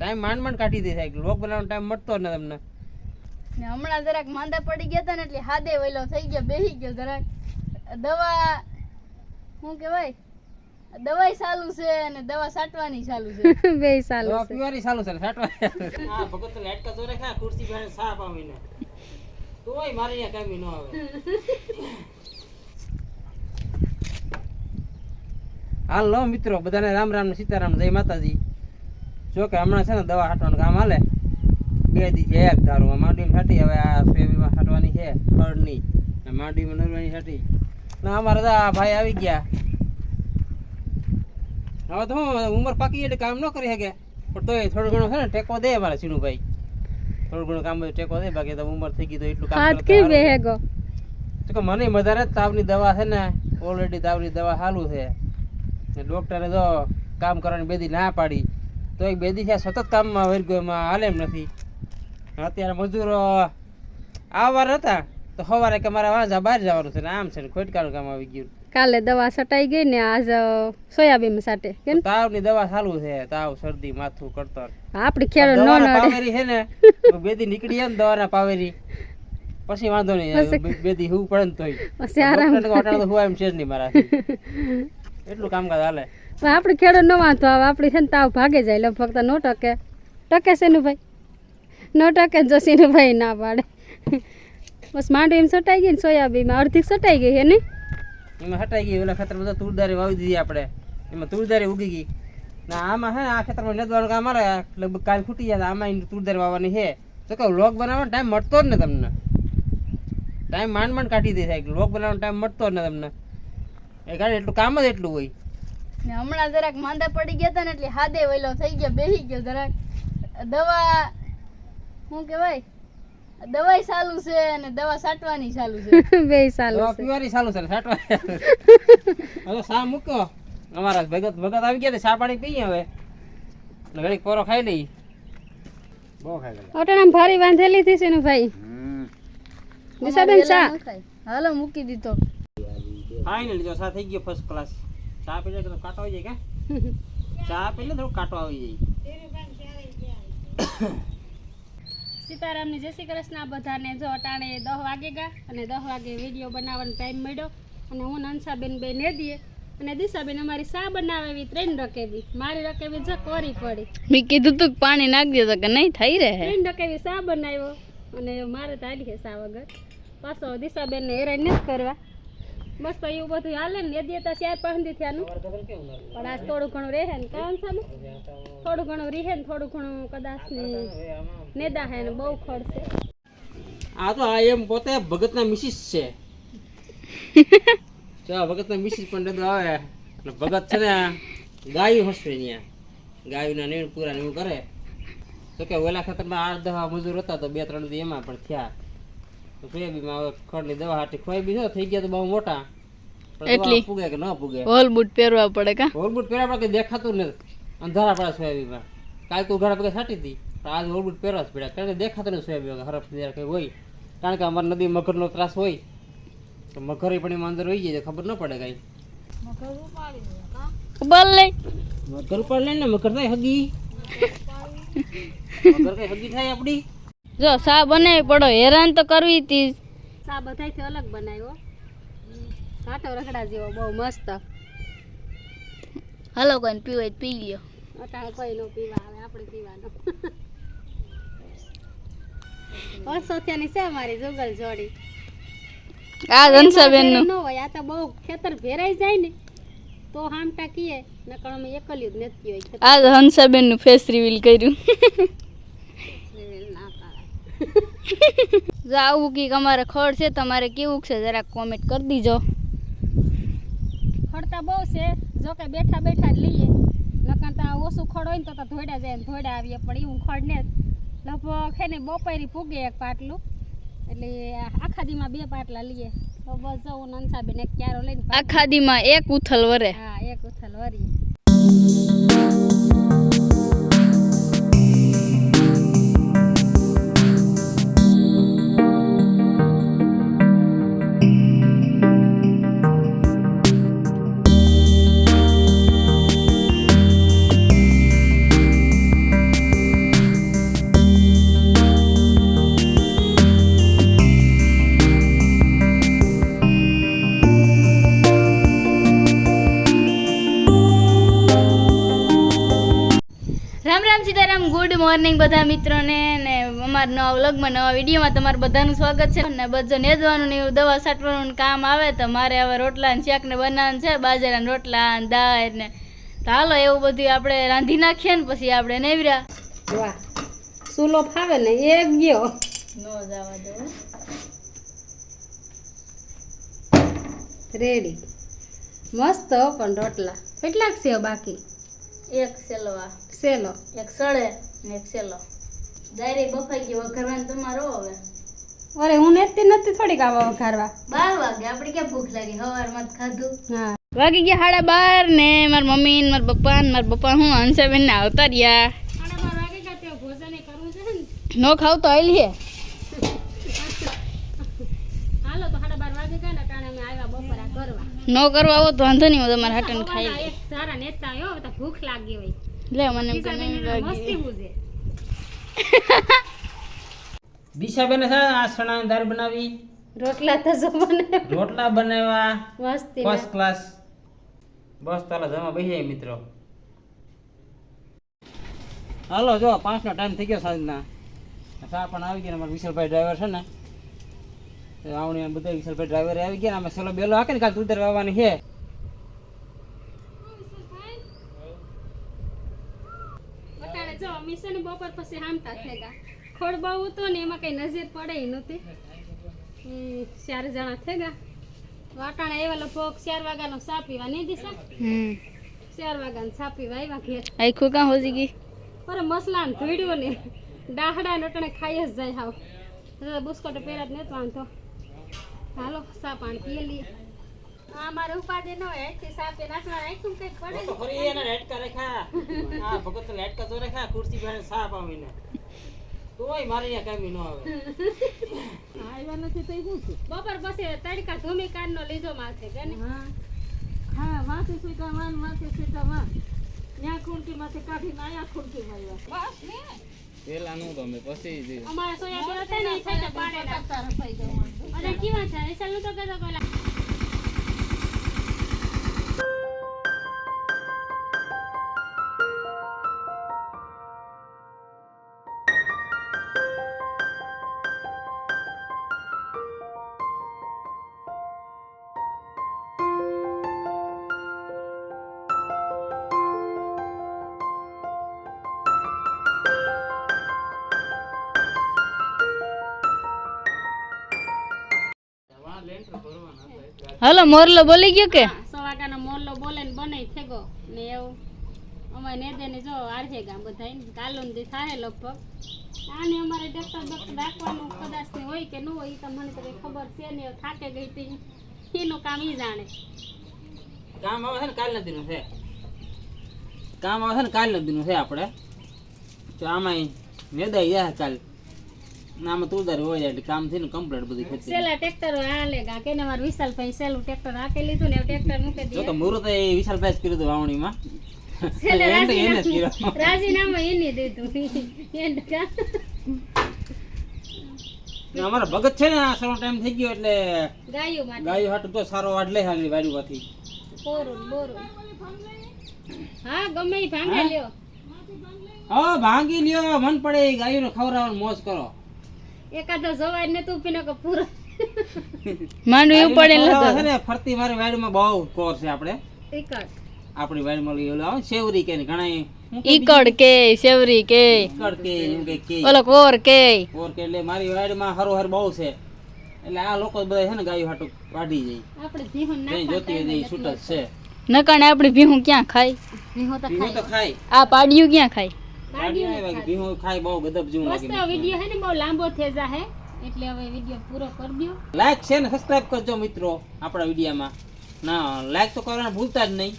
Time માંડ માંડ કાઢી દે સાહેબ. લોક બનાવવાનો ટાઈમ મળતો જ ને તમને ને હમણાં જરાક માંદા પડી ગયા હતા ને એટલે હાદે વહેલો થઈ ગયો બેહી ગયો જરાક. દવા શું કહેવાય? દવાઈ ચાલુ છે અને દવા સાટવાની ચાલુ છે. બે ચાલુ દવા પીવાની ચાલુ છે સાટવાની સાટવા હા ભગત તો લાઈટ દોરે ખા ખુરશી બેઠે સાપ આવીને તોય મારી અહીંયા કામી ન આવે. હાલ લો મિત્રો બધાને રામ રામ સીતારામ જય માતાજી. જો કે હમણાં છે ને દવા છાંટવાનું કામ હાલે. બે દી એક ધારું. માંડવીમાં છાંટી હવે આ સોયાબીનમાં છાંટવાની છે ફળની ને માંડીમાં નરવાની છાંટી ના અમારે તો આ ભાઈ આવી ગયા. હવે તો ઉંમર પાકી એટલે કામ ન કરી શકે. પણ તોય થોડું ઘણું છે ને ટેકો દે અમારે સીનુભાઈ. થોડું ઘણું કામ ટેકો દે બાકી તો ઉંમર થઈ ગઈ તો એટલું કામ કેવી બેહેગો તો કે મને વધારે તાવની દવા છે ને ઓલરેડી તાવની દવા સારું છે. ને તો કામ કરવાની બેદી ના પાડી. તો એક બેદી છે સતત કામમાં વળી ગયો એમાં હાલે એમ નથી. અત્યારે મજૂરો આવવાર હતા તો સવારે કે મારા વાંઝા બહાર જવાનું છે ને આમ છે ને ખોટકાનું કામ આવી ગયું. કાલે દવા સટાઈ ગઈ ને આજ સોયાબીન સાટે કેમ? તાવની દવા ચાલુ છે તાવ શરદી માથું કડતર. આપડી ખેડો નો નડે. પાવેરી છે ને તો બેદી નીકળી ને દવાના પાવેરી. પછી વાંધો નહીં બે- બેદી હું પડે ને તોય. પછી આરામ તો હુવા એમ છે જ નહીં મારાથી. એટલું કામકાજ હાલે. પણ આપણે ખેડૂત નો વાંધો આવે. આપણી છે ને તાવ ભાગે જાય ફક્ત નો ટકે. ટકે છે ને ભાઈ નો ટકે જો ભાઈ ના પાડે. બસ માંડવી એમ સટાઈ ગઈ ને સોયાબીનમાં. અડધી સટાઈ ગઈ હે ને? એમાં હટાઈ ગઈ. ઓલા ખેતરમાં બધા તુરદારી વાવી દીધી આપણે. એમાં તુરદારી ઉગી ગઈ. ના આમાં હે આ ખેતરમાં લેદવાનું કામ મારે લગભગ કાલ ફૂટી જાય આમાં એની તુરદારી વાવવાની છે તો કહું લોક બનાવવાનો ટાઈમ મળતો જ ને તમને. ટાઈમ માંડ માંડ કાઢી દે સાહેબ લોક બનાવવાનો ટાઈમ મળતો જ ને તમને. એ ગાડી એટલું કામ જ એટલું હોય. ને હમણાં જરાક માંદા પડી ગયા હતા ને એટલે હાદે વહેલો થઈ ગયો બેહી ગયો જરાક. દવા શું કહેવાય? દવાઈ ચાલુ છે અને દવા સાટવાની ચાલુ છે. બે ચાલુ છે. પીવાની ચાલુ છે સાટવાની હવે સા મૂક્યો અમારા ભગત ભગત આવી ગયા તે સા પાણી પીએ હવે. ઘડીક પોરો ખાઈ લઈ બહુ ખાઈ ગયા અટાણામાં ભારી બાંધેલી થી છે ને ભાઈ નિશાબેન અમારે ચા. વેલા ન ખાય. હાલો મૂકી દીધો. ફાઇનલી જો સા થઈ ગયો ફર્સ્ટ ક્લાસ ચા પી લે તો કાટો આવી જાય કે? ચા પી લે થોડું કાંટો આવી જાય. સીતારામની જય શ્રી કૃષ્ણ. બધાને જો અટાણે દસ વાગે ગયા અને દસ વાગે વીડિયો બનાવવાનો ટાઈમ મળ્યો. અને હું નંસાબેન બે ને દઈએ. અને દિશાબેન અમારી સા બનાવે એવી ત્રણ રકેવી મારી રકેવી જો કોરી પડી. મેં કીધું તું પાણી નાખી દે તો કે નહીં થઈ રહે. ત્રણ રકેવી સા બનાવ્યો? અને મારે તો આલી છે સા વગર. પાછો દિશાબેનને હેરાન નથી કરવા. બસ તો એવું બધું હાલે ને દેતા તો ચાર પાંચથી થયાનું પણ આજ થોડું ઘણું રહે ને કામ સામે થોડું ઘણું રહે ને થોડું ઘણું કદાચ નેદા હે ને બહુ ખડશે આ તો આ એમ પોતે ભગતના મિસિસ છે. જો ભગતના મિસિસ પણ ડબલ આવે. અને ભગત છે ને ગાયું હસવે ત્યાં. ગાયુના નેણ પૂરા ને એવું કરે. તો કે ઓલા ખેતરમાં આઠ દવા મજૂર હતા તો બે ત્રણ દી એમાં પણ થયા. તો હવે ખડની દવા હાટી ખોઈ બી જો થઈ ગયા તો બહુ મોટા. એટલી? પૂગે કે ન પૂગે? હોલ બૂટ પહેરવા પડે કા? હોલ બૂટ પહેરવા પડે દેખાતું નથી? અંધારા પડે સોયાબીનમાં. કાલ તો ઉઘાડા પગે છાટી હતી પણ આજ હોલબુટ પહેરવા જ પડ્યા. કારણ કે દેખાતું નથી સોયાબીન હરફ જ્યારે કંઈ હોય. કારણ કે અમારે નદી મગરનો ત્રાસ હોય. તો મગર પણ એમાં અંદર હોય જાય તો ખબર ન પડે કાંઈ. ખબર લે મગર ઉપાડ લે ને મગર થાય હગી. મગર કઈ હગી થાય આપણી? જો સા બનાવી પડો હેરાન તો કરવી તી. સા બધાથી અલગ બનાવ્યો? કાંટો રખડા જેવો બહુ મસ્ત. હલો કોઈ પીવો પી લ્યો. અટાણે કોઈ નો પીવા આવે આપણે પીવાનો. છે મારી જુગલ જોડી. આ ઘનસાબેનનું ન હોય આ તો બહુ ખેતર ભેરાઈ જાય ને તો હામટા કીએ નકર અમે એકલ્યું જ નથી હોય આ હંસાબેનનું ફેસ રિવીલ કર્યું ના કરાય જો આવું કંઈક અમારે ખડ છે તમારે કેવું છે જરાક કોમેન્ટ કરી દીજો. ખડતા બહુ છે જો કે બેઠા બેઠા જ લઈએ. નકર તો ઓછું ખડ હોય ને તો તો ધોડા જાય ને ધોડા આવીએ પણ એવું ખડ ને લગભગ છે ને બપોરી પૂગે એક પાટલું. એટલે આખા દીમાં બે પાટલા લઈએ. તો બસ જવું નંસાબેન એક ક્યારો લઈને આખા દીમાં એક ઉથલ વરે. હા એક ઉથલ વરીએ રામ રામ સીતારામ ગુડ મોર્નિંગ બધા મિત્રોને અમારા નવા વ્લોગમાં નવા વિડીયોમાં તમારું બધાનું સ્વાગત છે. અને બધો નેજવાનું ને એવું દવા છાંટવાનું કામ આવે તો મારે હવે રોટલા ને શાક ને બનાવવાનું છે બાજરાના રોટલા ને દાળ ને. તો હાલો એવું બધું આપણે રાંધી નાખીએ ને પછી આપણે નેવરા. વાહ. સુલો ફાવે ને? એક ગયો. નો જવા દો. રેડી મસ્ત પણ રોટલા. કેટલાક છે બાકી? એક સેલો આ સેલો. એક સળે ને એક સેલો. ડાયરેક્ટ બફાઈ ગયો વઘારવાનું તમારો હવે. અરે હું નેતી નથી થોડીક આવા વઘારવા. બાર વાગે આપણે ક્યાં ભૂખ લાગી? સવારમાં જ ખાધું. હા. વાગી ગયા સાડા બાર ને માર મમ્મી ને માર પપ્પા ને માર પપ્પા હું હંસાબેન ને આવતા રહ્યા. ને? નો ખાવ તો આવી ગયા ને કરવા નો કરવા આવો તો વાંધો નહીં હું તમારા હાટન ખાઈ સારા નેતા આવ્યો ભૂખ લાગી હોય. લે મને મસ્તી દિશાબેને છે આ સણાની દાળ બનાવી? રોટલા તો જો બને રોટલા બનાવ્યા. મસ્તી ફર્સ્ટ ક્લાસ બસ ચાલો જમા બેસી જાય મિત્રો. હાલો જો પાંચનો ટાઈમ થઈ ગયો સાંજના. સા પણ આવી ગયા અમારા વિશાલભાઈ ડ્રાઈવર છે ને. આવણી બધા વિશાલભાઈ ડ્રાઈવર આવી ગયા અમે સલો બેલો હાકે ને કાલ તુદર વાવવાની છે વટાણે જો મિશન બપોર પછી હામતા થેગા ખોડ બહુ હતો ને એમાં કઈ નજર પડે નહોતી. ચાર જણા થેગા વાટાણે એવા ભોગ ચાર વાગ્યાનો સા પીવા નહીં દિશા ચાર વાગ્યાનો સા પીવા આવ્યા ઘેર. આખું કાં હોજી ગઈ? પર મસલા ને. ધોડ્યો ને ડાહડા નટણે ખાઈ જ જાય હાવ. બુસ્કોટ પહેરા જ નથી વાંધો હાલો સા પાણી પીએ લઈએ. આ મારે ઉપાધિ ન હોય અહીંથી ચા પી નાખવા આખું કંઈક પડે તો ફરી એને લેટકા રેખા આ ભગત તો લેટકા તો રેખા ખુરશી બેઠે સાપ આવીને. તોય મારે અહીંયા કામી ન આવે. આવ્યા નથી તો શું છે? બપોર તડકા ધૂમી કાઢનો લીધો માથે કે ને હા. માથે સુઈતા વાન માથે સુઈતા વાન. ત્યાં ખુરકી માથે આયા માર્યા બસ ને. પેલા નું ગમે પછી અમારા હતા ને અને કેવા છે? એસલનું તો કહેતો પેલા હાલો મોરલો બોલી ગયો કે? સો વાગ્યાનો મોરલો બોલે ને બને થેગો. ને એવું. અમારે નેદે ને જો આરજે ગામ બધા કાલુન ને થાય લગભગ. આને અમારે ડોક્ટર ડોક્ટર રાખવાનું કદાચ ને હોય કે ન હોય ઈ તો મને તો ખબર છે ને થાકે ગઈ તી એનું કામ ઈ જાણે. કામ આવે છે ને કાલના દીનું છે. કામ આવે છે ને કાલના દીનું છે આપણે. તો આમાં મેદાઈ જાય કાલ. ને આમાં તુરદાર હોય એટલે કામ થઈને કમ્પ્લીટ બધી ખેતી સેલા ટ્રેક્ટર આલે ગા કે ને મારું વિશાલ ભાઈ સેલું ટ્રેક્ટર હાકે લીધું ને ટ્રેક્ટર મૂકી દે તો મુરત એ વિશાલભાઈ જ કર્યું હતું વાવણીમાં. રાજીનામું રાજીનામું એની દીધું અમારા ભગત છે ને આ સારો ટાઈમ થઈ ગયો એટલે ગાયું માટે ગાયો હાટું તો સારો વાડ લે બોરું બોરું. હા ગમે ભાંગી લ્યો. હા ભાંગી લ્યો મન પડે ગાયોને ખવડાવવાનું મોજ કરો. એકાદો જવાય ને તું પીનો કે પૂરો. માંડવી ગાયોને ઉપાડે ખવડાવવા છે ને ફરતી મારી વાડીમાં બહુ કોર છે આપણે. ઈકડ. આપણી વાડીમાં લઈ ઓલો આવે સેવરી કે ને ઘણા ઈકડ કે સેવરી કે. ઈકડ કે એમ કે કે. ઓલો કોર કે. ઓર કે એટલે મારી વાડીમાં હરોહર બહુ છે. એટલે આ લોકો બધા છે ને ગાયો હાટુ વાઢી જાય. આપણે જીવન ના જોતી હોય છૂટ છે. નકાણે આપણી ભીહું ક્યાં ખાય? ભીહું તો ખાય. આ પાડ્યું ક્યાં ખાય? વાડીમાં આવ્યા કે ભીહું ખાય બહુ ગદબ જેવું લાગે મસ્ત વીડિયો હે ને બહુ લાંબો થઈ જાહે. એટલે હવે વિડિયો પૂરો કરી દયો. લાઈક છે ને સબસ્ક્રાઇબ કરજો મિત્રો આપણા વિડિયામાં. ના લાઈક તો કરવાનું ભૂલતા જ નહીં.